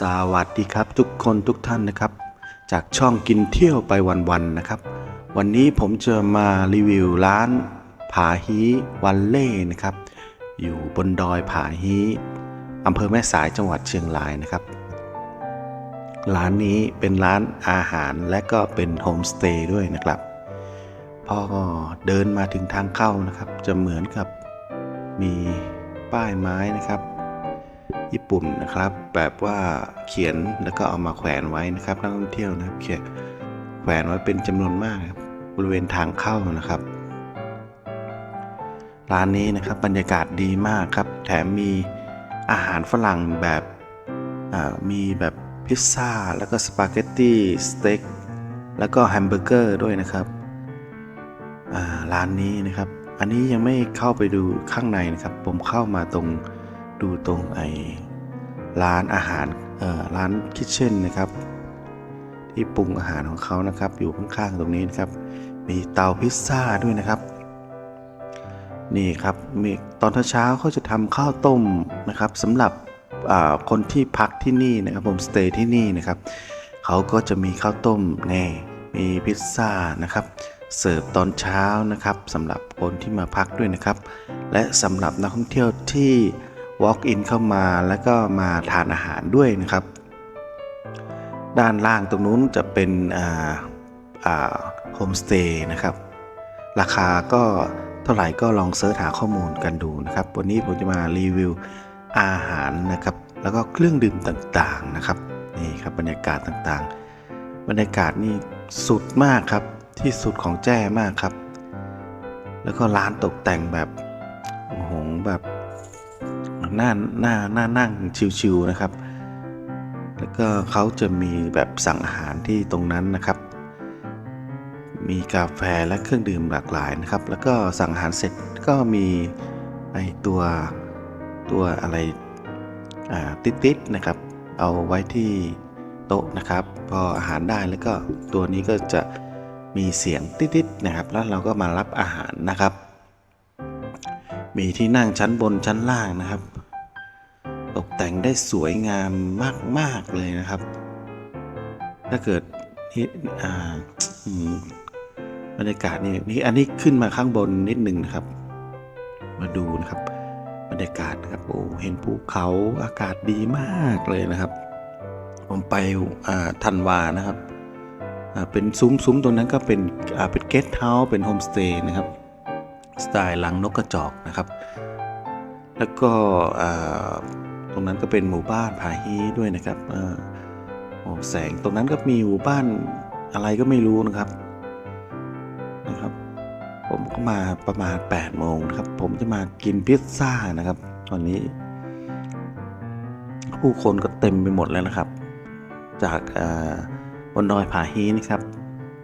สวัสดีครับทุกคนทุกท่านนะครับ จากช่องกินเที่ยวไปวันๆนะครับ วันนี้ผมจะมารีวิวร้านผาฮีวันเล่นะครับ อยู่บนดอยผาฮีอำเภอแม่สายจังหวัดเชียงรายนะครับ ร้านนี้เป็นร้านอาหารและก็เป็นโฮมสเตย์ด้วยนะครับพอเดินมาถึงทางเข้านะครับ จะเหมือนกับมีป้ายไม้นะครับ ญี่ปุ่นนะครับ แบบว่าเขียนแล้วก็เอามาแขวนไว้นะครับนักท่องเที่ยวนะครับเขียนแขวนไว้เป็นจำนวนมากครับบริเวณทางเข้านะครับ ร้านนี้นะครับบรรยากาศดีมากครับ แถมมีอาหารฝรั่งแบบมีแบบพิซซ่า แล้วก็สปาเกตตี้สเต็กแล้วก็แฮมเบอร์เกอร์ด้วยนะครับร้านนี้นะครับ อันนี้ยังไม่เข้าไปดูข้างในนะครับ ผมเข้ามาตรง ดูตรงไอร้านอาหารเอ่อร้านคิทเช่นนะครับ ที่ปรุงอาหารของเขานะครับ อยู่ข้างๆตรงนี้นะครับ มีเตาพิซซ่าด้วยนะครับ นี่ครับมีตอนเช้าเขาจะทำข้าวต้มนะครับสำหรับคนที่พักที่นี่นะครับผมสเตย์ที่นี่นะครับเขาก็จะมีข้าวต้มแน่มีพิซซ่านะครับเสิร์ฟตอนเช้านะครับสำหรับคนที่มาพักด้วยนะครับ และสำหรับนักท่องเที่ยวที่ walk in เข้ามาแล้วก็มาทานอาหารด้วยนะครับ ด้านล่างตรงนู้นจะเป็นโฮมสเตย์นะครับ ราคาก็เท่าไหร่ก็ลองเสิร์ชหาข้อมูลกันดูนะครับ วันนี้ผมจะมารีวิวอาหารนะครับ แล้วก็เครื่องดื่มต่างๆนะครับนี่ครับบรรยากาศต่างๆ บรรยากาศนี่สุดมากครับ ที่สุดของแจ้มากครับ แล้วก็ร้านตกแต่งแบบโอ้โหแบบ น่าน่าน่านั่งชิวๆนะครับ แล้วก็เขาจะมีแบบสั่งอาหารที่ตรงนั้นนะครับ มีกาแฟและเครื่องดื่มหลากหลายนะครับ แล้วก็สั่งอาหารเสร็จก็มีไอตัวตัวอะไรติดๆนะครับ เอาไว้ที่โต๊ะนะครับ พออาหารได้แล้วก็ตัวนี้ก็จะมีเสียงติดๆนะครับ แล้วเราก็มารับอาหารนะครับ มีที่นั่งชั้นบนชั้นล่างนะครับ ตกแต่งได้สวยงามมาก ๆ เลยนะครับ ถ้าเกิดนี่อ่าบรรยากาศนี่นี่อันนี้ขึ้นมาข้างบนนิดหนึ่งนะครับ มาดูนะครับ บรรยากาศนะครับโอ้เห็นภูเขาอากาศดีมากเลยนะครับ ผมไปอ่าธันวานะครับอ่าเป็นซุ้มซุ้มตรงนั้นก็เป็นอ่าเป็นเกสต์เฮาส์เป็นโฮมสเตย์นะครับ สไตล์ลังนกกระจอกนะครับ แล้วก็ตรงนั้นก็เป็นหมู่บ้านผาฮีด้วยนะครับอ่าโอ้แสงตรงนั้นก็มีหมู่บ้านอะไรก็ไม่รู้นะครับนะครับ ผมก็มาประมาณ8โมงนะครับ ผมจะมากินพิซซ่านะครับ ตอนนี้ ผู้คนก็เต็มไปหมดแล้วนะครับ จากบนดอยผาฮีนะครับ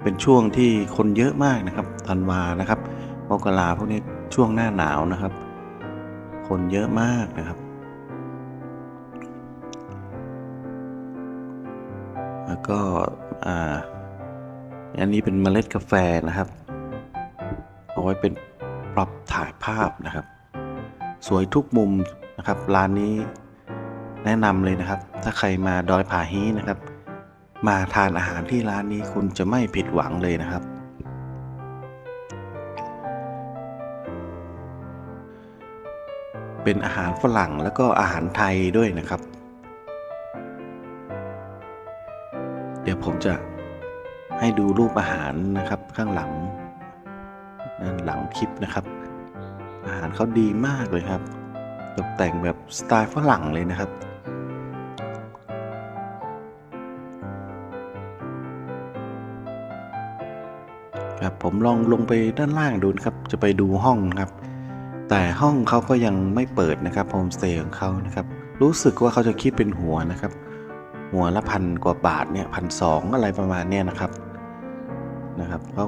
เป็นช่วงที่คนเยอะมากนะครับธันวานะครับ มกราพวกนี้ช่วงหน้าหนาวนะครับ คนเยอะมากนะครับ แล้วก็อ่าอันนี้เป็นเมล็ดกาแฟนะครับ เอาไว้เป็นปรับถ่ายภาพนะครับ สวยทุกมุมนะครับ ร้านนี้แนะนำเลยนะครับ ถ้าใครมาดอยผาฮีนะครับ มาทานอาหารที่ร้านนี้คุณจะไม่ผิดหวังเลยนะครับ เป็นอาหารฝรั่งแล้วก็อาหารไทยด้วยนะครับ เดี๋ยวผมจะให้ดูรูปอาหารนะครับข้างหลังด้านหลังคลิปนะครับ อาหารเขาดีมากเลยครับ ตกแต่งแบบสไตล์ฝรั่งเลยนะครับครับผมลองลงไปด้านล่างดูนะครับ จะไปดูห้องนะครับ แต่ห้องเขาก็ยังไม่เปิดนะครับโฮมสเตย์ของเขานะครับ รู้สึกว่าเขาจะคิดเป็นหัวนะครับ หัวละพันกว่าบาทเนี่ยพันสองอะไรประมาณเนี้ยนะครับนะครับเขา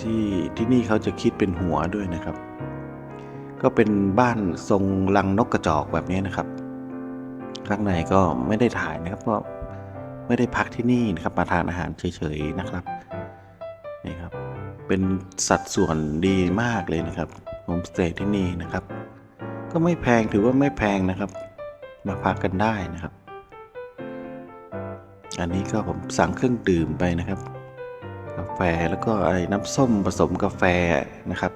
ที่ที่นี่เขาจะคิดเป็นหัวด้วยนะครับ ก็เป็นบ้านทรงลังนกกระจอกแบบนี้นะครับ ข้างในก็ไม่ได้ถ่ายนะครับเพราะไม่ได้พักที่นี่นะครับมาทานอาหารเฉยๆนะครับนี่ครับ เป็นสัดส่วนดีมากเลยนะครับ มสเตย์ที่นี่นะครับ ก็ไม่แพงถือว่าไม่แพงนะครับ มาพักกันได้นะครับ อันนี้ก็ผมสั่งเครื่องดื่มไปนะครับ กาแฟแล้วก็ไอ้น้ำส้มผสมกาแฟนะครับ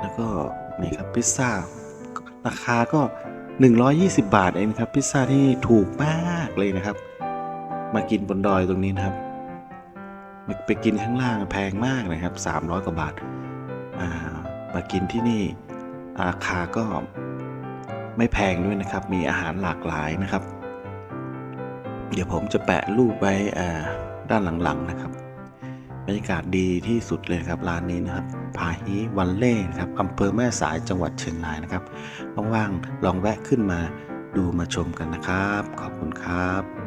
แล้วก็นี่ครับพิซซ่าราคาก็ 120 บาทเองครับพิซซ่าที่ถูกมากเลยนะครับ มากินบนดอยตรงนี้นะครับไปกินข้างล่างแพงมากนะครับ 300 กว่าบาทอ่า มากินที่นี่ราคาก็ไม่แพงด้วยนะครับ มีอาหารหลากหลายนะครับ เดี๋ยวผมจะแปะรูปไว้ด้านหลังๆนะครับบรรยากาศดีที่สุดเลยครับร้านนี้นะครับพาฮีวันเล่นะครับอำเภอแม่สายจังหวัดเชียงรายนะครับว่างๆลองแวะขึ้นมาดูมาชมกันนะครับ ขอบคุณครับ